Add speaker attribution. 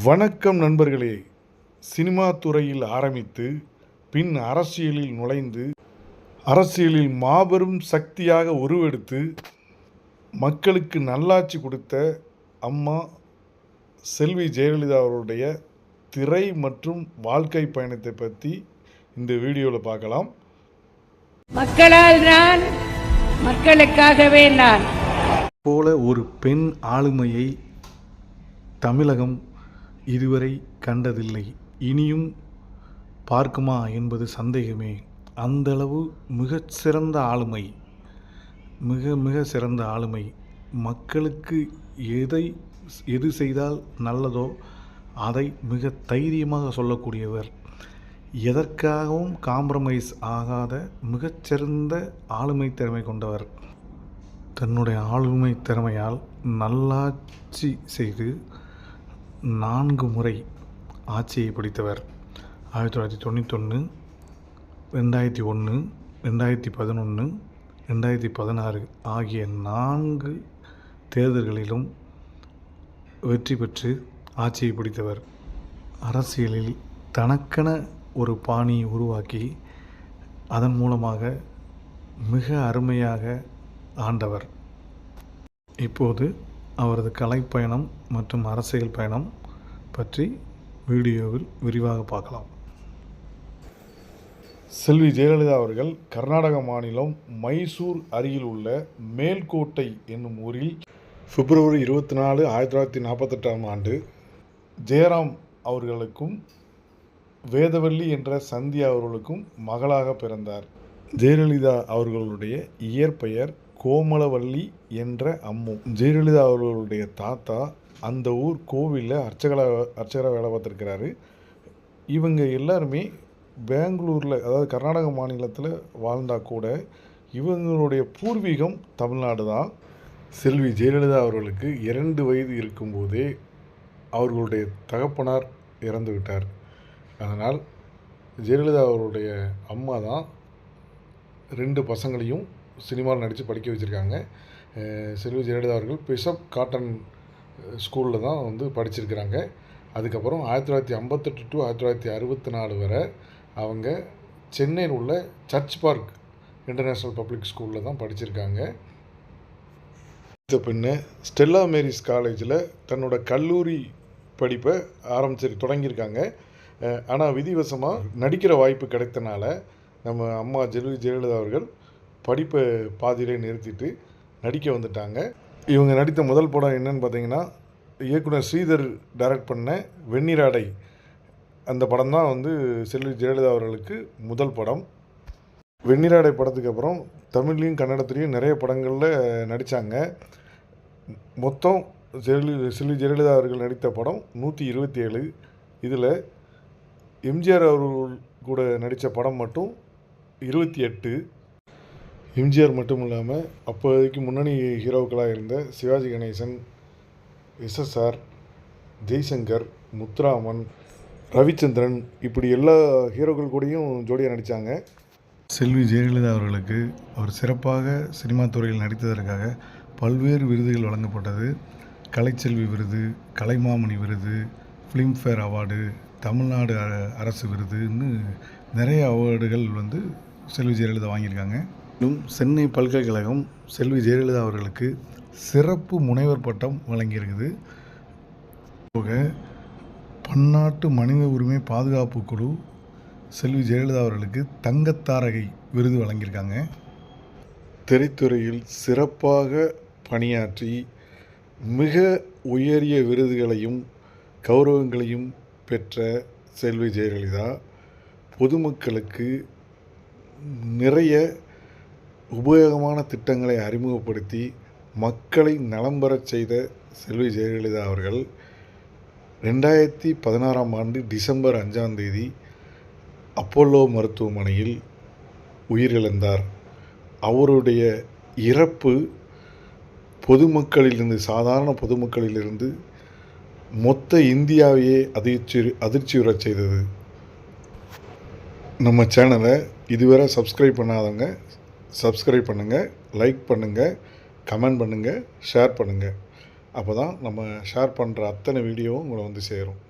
Speaker 1: வணக்கம் நண்பர்களே. சினிமா துறையில் ஆரம்பித்து பின் அரசியலில் நுழைந்து அரசியலில் மாபெரும் சக்தியாக உருவெடுத்து மக்களுக்கு நல்லாட்சி கொடுத்த அம்மா செல்வி ஜெயலலிதா அவருடைய திரை மற்றும் வாழ்க்கை பயணத்தை பற்றி இந்த வீடியோவில் பார்க்கலாம்.
Speaker 2: மக்களால் நான் மக்களுக்காகவே நான்.
Speaker 1: போல ஒரு பெண் ஆளுமையை தமிழகம் இதுவரை கண்டதில்லை. இனியும் பார்க்குமா என்பது சந்தேகமே. அந்தளவு மிகச் சிறந்த ஆளுமை மிக மிக சிறந்த ஆளுமை. மக்களுக்கு எதை எது செய்தால் நல்லதோ அதை மிக தைரியமாக சொல்லக்கூடியவர். எதற்காகவும் காம்ப்ரமைஸ் ஆகாத மிகச்சிறந்த ஆளுமை திறமை கொண்டவர். தன்னுடைய ஆளுமை திறமையால் நல்லாட்சி செய்து நான்கு முறை ஆட்சியை பிடித்தவர். ஆயிரத்தி தொள்ளாயிரத்தி தொண்ணூத்தொன்று ரெண்டாயிரத்தி ஒன்று ரெண்டாயிரத்தி பதினொன்று ரெண்டாயிரத்தி பதினாறு ஆகிய நான்கு தேர்தல்களிலும் வெற்றி பெற்று ஆட்சியை பிடித்தவர். அரசியலில் தனக்கென ஒரு பாணியை உருவாக்கி அதன் மூலமாக மிக அருமையாக ஆண்டவர். இப்போது அவரது கலைப்பயணம் மற்றும் அரசியல் பயணம் பற்றி வீடியோவில் விரிவாக பார்க்கலாம். செல்வி ஜெயலலிதா அவர்கள் கர்நாடக மாநிலம் மைசூர் அருகில் உள்ள மேல்கோட்டை என்னும் ஊரில் பிப்ரவரி இருபத்தி நாலு ஆயிரத்தி தொள்ளாயிரத்தி நாற்பத்தெட்டாம் ஆண்டு ஜெயராம் அவர்களுக்கும் வேதவல்லி என்ற சந்தியா அவர்களுக்கும் மகளாக பிறந்தார். ஜெயலலிதா அவர்களுடைய இயற்பெயர் கோமலவள்ளி என்ற அம்மு. ஜெயலலிதா அவர்களுடைய தாத்தா அந்த ஊர் கோவிலில் அர்ச்சகரா அர்ச்சகராக வேலை பார்த்துருக்கிறாரு. இவங்க எல்லாருமே பெங்களூரில் அதாவது கர்நாடக மாநிலத்தில் வாழ்ந்தா கூட இவங்களுடைய பூர்வீகம் தமிழ்நாடு தான். செல்வி ஜெயலலிதா அவர்களுக்கு இரண்டு வயது இருக்கும்போதே அவர்களுடைய தகப்பனார் இறந்து விட்டார். அதனால் ஜெயலலிதா அவருடைய அம்மா தான் ரெண்டு பசங்களையும் சினிமாவில் நடித்து படிக்க வச்சுருக்காங்க. செல்வி ஜெயலலிதா அவர்கள் பிஷப் காட்டன் ஸ்கூலில் தான் வந்து படிச்சிருக்கிறாங்க. அதுக்கப்புறம் ஆயிரத்தி தொள்ளாயிரத்தி ஐம்பத்தெட்டு டு ஆயிரத்தி தொள்ளாயிரத்தி அறுபத்தி நாலு வரை அவங்க சென்னையில் உள்ள சர்ச் பார்க் இன்டர்நேஷ்னல் பப்ளிக் ஸ்கூலில் தான் படிச்சிருக்காங்க. இந்த பின்ன ஸ்டெல்லா மேரிஸ் காலேஜில் தன்னோட கல்லூரி படிப்பை ஆரம்பிச்சு தொடங்கியிருக்காங்க. ஆனால் விதிவசமாக நடிக்கிற வாய்ப்பு கிடைத்தனால நம்ம அம்மா ஜெயலலிதா அவர்கள் படிப்பை பாதியிலே நிறுத்திட்டு நடிக்க வந்துட்டாங்க. இவங்க நடித்த முதல் படம் என்னன்னு பார்த்தீங்கன்னா இயக்குனர் ஸ்ரீதர் டைரக்ட் பண்ண வெண்ணிராடை. அந்த படம் தான் வந்து செல்வி ஜெயலலிதா அவர்களுக்கு முதல் படம். வெண்ணிராடை படத்துக்கு அப்புறம் தமிழ்லையும் கன்னடத்துலேயும் நிறைய படங்களில் நடித்தாங்க மொத்தம் ஜெயலலி செல்வி ஜெயலலிதா அவர்கள் நடித்த படம் நூற்றி இருபத்தி ஏழு இதில் எம்ஜிஆர் அவர்கள் கூட நடித்த படம் மட்டும் இருபத்தி எட்டு. எம்ஜிஆர் மட்டும் இல்லாமல் அப்போதைக்கு முன்னணி ஹீரோக்களாக இருந்த Sivaji Ganesan S S R Jaishankar Muthuraman Ravichandran இப்படி எல்லா ஹீரோக்கள் கூடயும் ஜோடியாக நடித்தாங்க செல்வி ஜெயலலிதா அவர்களுக்கு அவர் சிறப்பாக சினிமா துறையில் நடித்ததற்காக பல்வேறு விருதுகள் வழங்கப்பட்டது. கலைச்செல்வி விருது கலைமாமணி விருது ஃபிலிம்ஃபேர் அவார்டு தமிழ்நாடு அ- அரசு விருதுன்னு நிறைய அவார்டுகள் வந்து செல்வி ஜெயலலிதா வாங்கியிருக்காங்க. இன்னும் சென்னை பல்கலைக்கழகம் செல்வி ஜெயலலிதா அவர்களுக்கு சிறப்பு முனைவர் பட்டம் வழங்கியிருக்குது. போக பன்னாட்டு மனித உரிமை பாதுகாப்பு குழு செல்வி ஜெயலலிதா அவர்களுக்கு தங்கத்தாரகை விருது வழங்கியிருக்காங்க. திரைத்துறையில் சிறப்பாக பணியாற்றி மிக உயரிய விருதுகளையும் கௌரவங்களையும் பெற்ற செல்வி ஜெயலலிதா பொதுமக்களுக்கு நிறைய உபயோகமான திட்டங்களை அறிமுகப்படுத்தி மக்களை நலம் பெறச் செய்த செல்வி ஜெயலலிதா அவர்கள் ரெண்டாயிரத்தி பதினாறாம் ஆண்டு டிசம்பர் அஞ்சாம் தேதி அப்போலோ மருத்துவமனையில் உயிரிழந்தார். அவருடைய இறப்பு பொதுமக்களிலிருந்து சாதாரண பொதுமக்களிலிருந்து மொத்த இந்தியாவையே அதிர்ச்சி அதிர்ச்சியுறச் செய்தது. நம்ம சேனலை இதுவரை சப்ஸ்கிரைப் பண்ணாதவங்க சப்ஸ்கிரைப் பண்ணுங்கள் லைக் பண்ணுங்கள் கமெண்ட் பண்ணுங்கள் ஷேர் பண்ணுங்கள் அப்போ தான் நம்ம ஷேர் பண்ணுற அத்தனை வீடியோவும் உங்களை வந்து சேரும்.